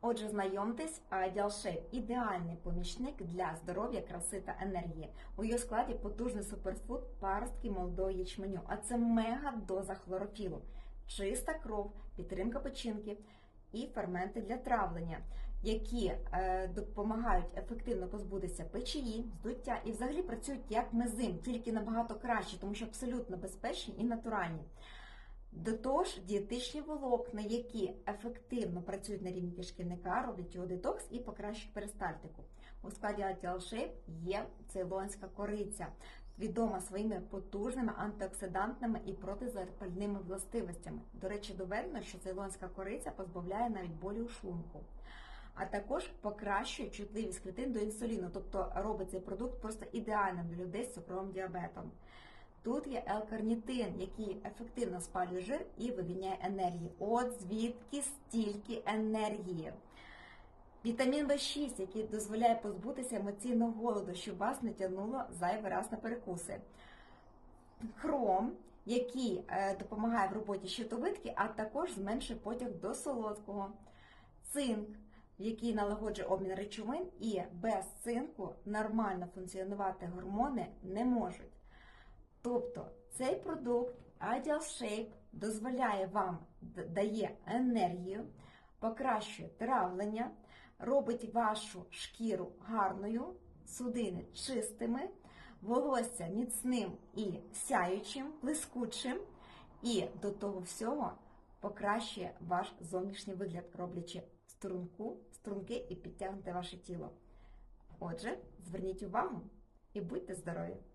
Отже, знайомтесь, Ideal ідеальний помічник для здоров'я, краси та енергії. У її складі потужний суперфуд паростки молодого ячменю, а це мега доза хлорофілу, чиста кров, підтримка печінки і ферменти для травлення, які е, допомагають ефективно позбутися печії, здуття і взагалі працюють як мезим, тільки набагато краще, тому що абсолютно безпечні і натуральні. До того ж, дієтичні волокна, які ефективно працюють на рівні кишківника, роблять його детокс і покращують перистальтику. У складі Shape є цейлонська кориця, відома своїми потужними антиоксидантними і протизапальними властивостями. До речі, доведено, що цейлонська кориця позбавляє навіть болі у шлунку. А також покращує чутливість клітин до інсуліну, тобто робить цей продукт просто ідеальним для людей з цукровим діабетом. Тут є L-карнітин, який ефективно спалює жир і вивільняє енергію. От звідки стільки енергії. Вітамін В6, який дозволяє позбутися емоційного голоду, щоб вас не тягнуло зайвий раз на перекуси. Хром, який е, допомагає в роботі щитовидки, а також зменшує потяг до солодкого. Цинк, який налагоджує обмін речовин, і без цинку нормально функціонувати гормони не можуть. Тобто цей продукт Ideal Shape дозволяє вам, дає енергію, покращує травлення, робить вашу шкіру гарною, судини чистими, волосся міцним і сяючим, блискучим, і до того всього покращує ваш зовнішній вигляд, роблячи струнку, струнки і підтягнути ваше тіло. Отже, зверніть увагу і будьте здорові!